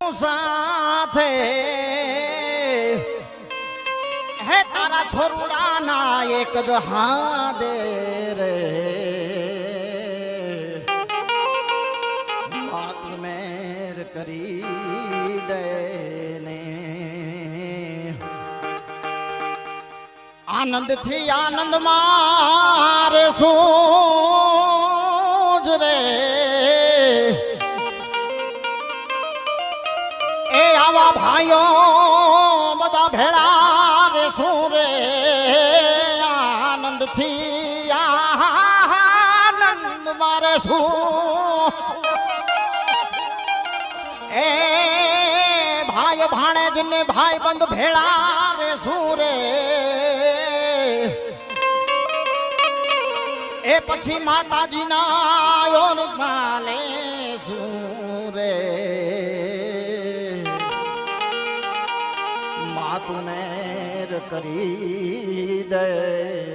સાથે હે તારા છોરુડાના એક જ હાદે રે. માત મેર કરી દે ને આનંદથી આનંદ મારે સૂજ રે. એ ભાઈઓ બધા ભેળા રે શું રે આનંદથી આનંદ મારે શું એ ભાઈ ભાણે ને ભાઈ બંધ ભેળા રે શું રે એ પછી માતાજીના યોગના લે માતુનેર કરી દે.